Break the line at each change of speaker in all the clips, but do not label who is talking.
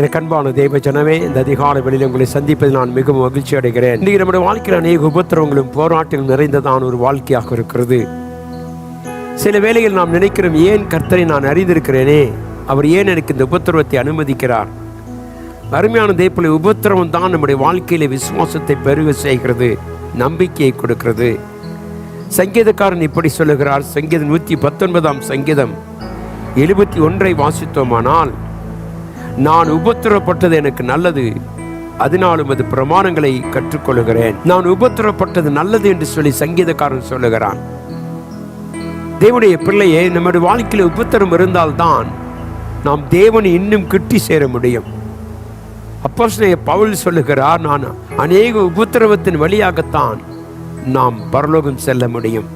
எனக்கு அன்பான தெய்வ ஜனமே இந்த அதிகால வெளியில் உங்களை சந்திப்பதில் நான் மிகவும் மகிழ்ச்சி அடைகிறேன். இன்றைக்கு நம்முடைய வாழ்க்கையில் அநேக உபத்திரவங்களும் போராட்டங்களும் நிறைந்ததான ஒரு வாழ்க்கையாக இருக்கிறது. சில வேளையில் நாம் நினைக்கிறோம் ஏன் கர்த்தரை நான் அறிந்திருக்கிறேனே? அவர் ஏன் எனக்கு இந்த உபத்திரவத்தை அனுமதிக்கிறார்? அருமையான தேப்பிலை உபத்திரவம் தான் நம்முடைய வாழ்க்கையில விசுவாசத்தை பெருக செய்கிறது நம்பிக்கையை கொடுக்கிறது. சங்கீதக்காரன் இப்படி சொல்லுகிறார் சங்கீதம் நூற்றி பத்தொன்பதாம் சங்கீதம் எழுபத்தி ஒன்றை வாசித்தோமானால் நான் உபத்திரப்பட்டது எனக்கு நல்லது. அதனாலும் அது பிரமாணங்களை கற்றுக்கொள்கிறேன் நான் உபத்திரப்பட்டது நல்லது என்று சொல்லி சங்கீதக்காரன் சொல்லுகிறான். தேவனுடைய பிள்ளையே நம்முடைய வாழ்க்கையில் உபத்திரம் இருந்தால்தான் நாம் தேவனை இன்னும் கிட்டி சேர முடியும். அப்போ பவுல் சொல்லுகிறார் நான் அநேக உபத்திரவத்தின் வழியாகத்தான் நாம் பரலோகம் செல்ல முடியும்.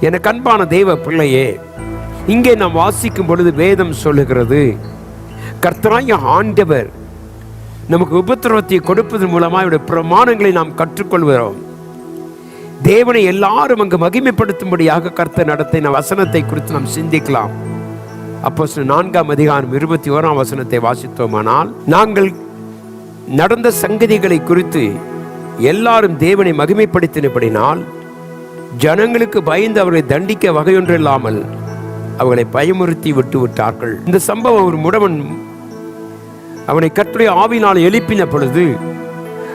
எனக்கு அன்பான தெய்வ பிள்ளையே இங்கே நாம் வாசிக்கும் பொழுது வேதம் சொல்லுகிறது கர்த்தராய ஆண்டவர் நமக்கு உபத்திரவத்தை கொடுப்பதன் மூலமாக அவருடைய பிரமாணங்களை நாம் கற்றுக்கொள்கிறோம். தேவனை எல்லாரும் அங்கு மகிமைப்படுத்தும்படியாக கர்த்தர் நடத்தின வசனத்தை குறித்து நாம் சிந்திக்கலாம். அப்போ நான்காம் அதிகாரம் இருபத்தி ஓராம் வசனத்தை வாசித்தோமானால் நாங்கள் நடந்த சங்கதிகளை குறித்து எல்லாரும் தேவனை மகிமைப்படுத்தினபடினால் ஜனங்களுக்கு பயந்து அவர்களை தண்டிக்க வகையொன்றில்லாமல் அவர்களை பயமுறுத்தி விட்டு விட்டார்கள் இந்த சம்பவம் ஒரு முடவன் அவனை கற்றுடைய ஆவினால் எழுப்பின பொழுது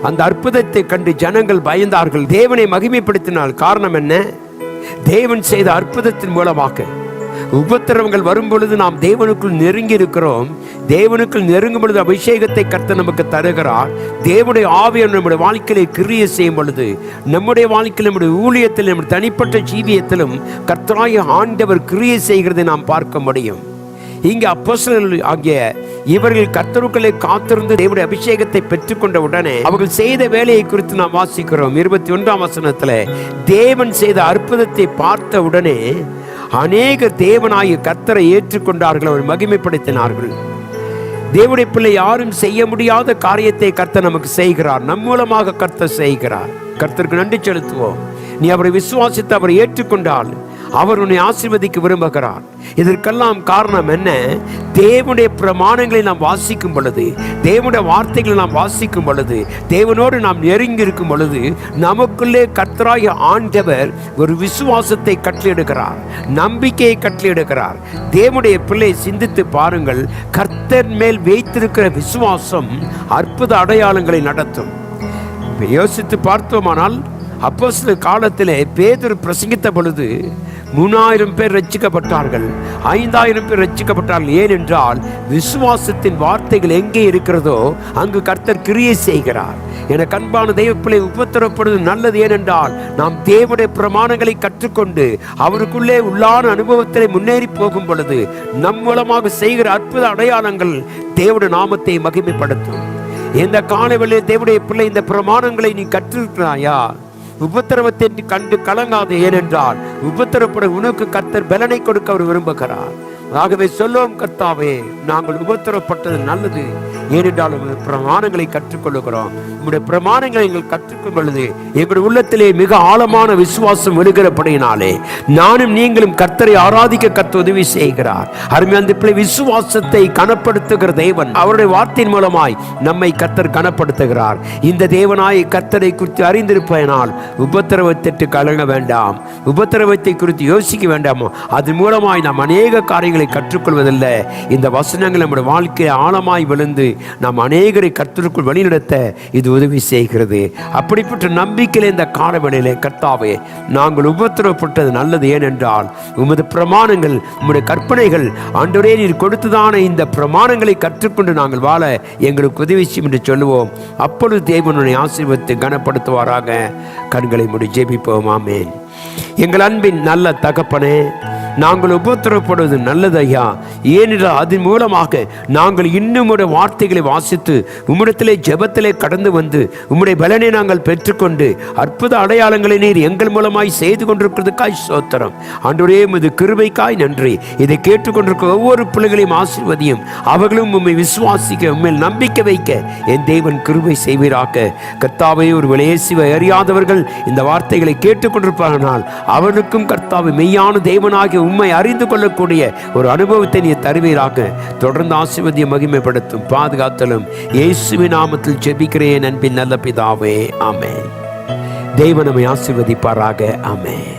அந்த அற்புதத்தை கண்டு ஜனங்கள் பயந்தார்கள். தேவனை மகிமைப்படுத்தினால் காரணம் என்ன? தேவன் செய்த அற்புதத்தின் மூலமாக. உபத்திரவங்கள் வரும் பொழுது நாம் தேவனுக்குள் நெருங்கி இருக்கிறோம் தேவனுக்குள் நெருங்கும் பொழுது அபிஷேகத்தை கர்த்தர் நமக்கு தருகிறார். தேவனுடைய ஆவியம் நம்முடைய வாழ்க்கையிலே கிரிய செய்யும் பொழுது நம்முடைய வாழ்க்கையில் நம்முடைய ஊழியத்தில் நம்முடைய தனிப்பட்ட ஜீவியத்திலும் கர்த்தராய ஆண்டவர் கிரிய செய்கிறதை நாம் பார்க்க முடியும். இங்கே அப்போஸ்தலர்கள் ஆகிய இவர்கள் கர்த்தருக்களை காத்திருந்து தேவனுடைய அபிஷேகத்தை பெற்றுக்கொண்ட உடனே அவர்கள் செய்த வேலையை குறித்து நாம் வாசிக்கிறோம். இருபத்தி ஒன்றாம் வசனத்துல தேவன் செய்த அற்புதத்தை பார்த்த உடனே அநேக தேவனாகிய கர்த்தரை ஏற்றுக்கொண்டார்கள். அவர் மகிமைப்படுத்தினார்கள். தேவனுடைய பிள்ளை யாரும் செய்ய முடியாத காரியத்தை கர்த்தர் நமக்கு செய்கிறார். நம் மூலமாக கர்த்தர் செய்கிறார். கர்த்தருக்கு நன்றி செலுத்துவோம். நீ அவரை விசுவாசித்து அவரை ஏற்றுக்கொண்டால் அவர் உன்னை ஆசீர்வதிக்க விரும்புகிறார். இதற்கெல்லாம் காரணம் என்ன? தேவனுடைய பிரமாணங்களை நாம் வாசிக்கும் பொழுது தேவனுடைய வார்த்தைகளை நாம் வாசிக்கும் பொழுது தேவனோடு நாம் நெருங்கி இருக்கும் பொழுது நமக்குள்ளே கர்த்தராய ஆண்டவர் ஒரு விசுவாசத்தை கட்டளையிடுகிறார் நம்பிக்கையை கட்டளையிடுகிறார். தேவனுடைய பிள்ளை சிந்தித்து பாருங்கள் கர்த்தர் மேல் வைத்திருக்கிற விசுவாசம் அற்புத அடையாளங்களை நடத்தும். யோசித்து பார்த்தோமானால் அப்போ சில காலத்திலே பேதர் பிரசங்கித்த பொழுது மூணாயிரம் பேர் ரட்சிக்கப்பட்டார்கள் ஐந்தாயிரம் பேர் ரட்சிக்கப்பட்டார்கள் ஏனென்றால் விசுவாசத்தின் வார்த்தைகள் எங்கே இருக்கிறதோ அங்கு கர்த்தர் கிரியை செய்கிறார். என கண்பான தெய்வப்பிள்ளை உபத்திரப்படுவது நல்லது. ஏனென்றால் நாம் தேவனுடைய பிரமாணங்களை கற்றுக்கொண்டு அவருக்குள்ளே உள்ளான அனுபவத்தை முன்னேறி போகும் பொழுது நம் மூலமாக செய்கிற அற்புத அடையாளங்கள் தேவனுடைய நாமத்தை மகிமைப்படுத்தும். இந்த காலவெளியில் தேவனுடைய பிள்ளை இந்த பிரமாணங்களை நீ கற்றிருக்கிறாயா? உபத்திரவத்தை கண்டு கலங்காது ஏனென்றால் உபத்திரப்பட உனக்கு கத்தர் பலனை கொடுக்க அவர் விரும்புகிறார். ஆகவே சொல்லுவோம் கர்த்தாவே நாங்கள் உபத்திரப்பட்டது நல்லது. ஏனென்றால் உங்களுடைய பிரமாணங்களை கற்றுக்கொள்ளுகிறோம். உங்களுடைய பிரமாணங்களை எங்கள் கற்றுக்கும் பொழுது எங்களுடைய உள்ளத்திலே மிக ஆழமான விசுவாசம் எழுகிறபடியினாலே நானும் நீங்களும் கர்த்தரை ஆராதிக்க கர்த்த உதவி செய்கிறார். அருமையான பிள்ளை விசுவாசத்தை கனப்படுத்துகிற தேவன் அவருடைய வார்த்தையின் மூலமாய் நம்மை கர்த்தர் கனப்படுத்துகிறார். இந்த தேவனாய் கர்த்தரை குறித்து அறிந்திருப்பதனால் உபத்திரவத்திற்கு கலங்க வேண்டாம். உபத்திரவத்தை குறித்து யோசிக்க வேண்டாமோ அதன் மூலமாய் நாம் அநேக காரியங்களை கற்றுக்கொள்வதில்லை. இந்த வசனங்கள் நம்முடைய வாழ்க்கையை ஆழமாய் விழுந்து நாம் அநேகரை கர்த்தருக்குள் வழிநடத்த இது உதவி செய்கிறது. அப்படிப்பட்ட நம்பிக்கையில் இந்த காலவெளியிலே கர்த்தாவே நாங்கள் உபத்திரப்பட்டது நல்லது ஏனென்றால் உமது பிரமாணங்கள் உம்முடைய கற்பனைகள் ஆண்டவரே நீர் கொடுத்ததான இந்த பிரமாணங்களை கற்றுக்கொண்டு நாங்கள் வாழ எங்களுக்கு உதவி செய்யும் என்று சொல்லுவோம். அப்பொழுது தேவனுடைய ஆசீர்வத்தை கனப்படுத்துவாராக. கண்களை முடி ஜெபிப்போம். ஆமேன். எங்கள் அன்பின் நல்ல தகப்பனே நாங்கள் உபத்திரப்படுவது நல்லது ஐயா ஏனென்றால் அதன் மூலமாக நாங்கள் இன்னும் ஒரு வார்த்தைகளை வாசித்து உம்மிடத்திலே ஜெபத்திலே கடந்து வந்து உம்முடைய பலனை நாங்கள் பெற்றுக்கொண்டு அற்புத அடையாளங்களை நீர் எங்கள் மூலமாய் செய்து கொண்டிருக்கிறதுக்காய் சோத்திரம் ஆண்டவரே இது கிருபைக்காய் நன்றி. இதை கேட்டுக்கொண்டிருக்கிற ஒவ்வொரு பிள்ளைகளையும் ஆசிர்வதியும். அவர்களும் உண்மை விசுவாசிக்க உண்மையில் நம்பிக்கை வைக்க என் தேவன் கிருபை செய்வீராக. கர்த்தாவை ஒரு விலையேசிவை அறியாதவர்கள் இந்த வார்த்தைகளை கேட்டுக்கொண்டிருப்பார்கள் அவனுக்கும் கர்த்தாவை மெய்யான தேவனாகி உண்மை அறிந்து கொள்ளக்கூடிய ஒரு அனுபவத்தை நீ தருவீராக. தொடர்ந்து ஆசிர்வதிய மகிமைப்படுத்தும் பாதுகாத்தலும். இயேசுவின் நாமத்தில் ஜெபிக்கிறேன் அன்பின் நல்ல பிதாவே. ஆமே தெய்வ நம்மை ஆசிர்வதிப்பாராக. ஆமென்.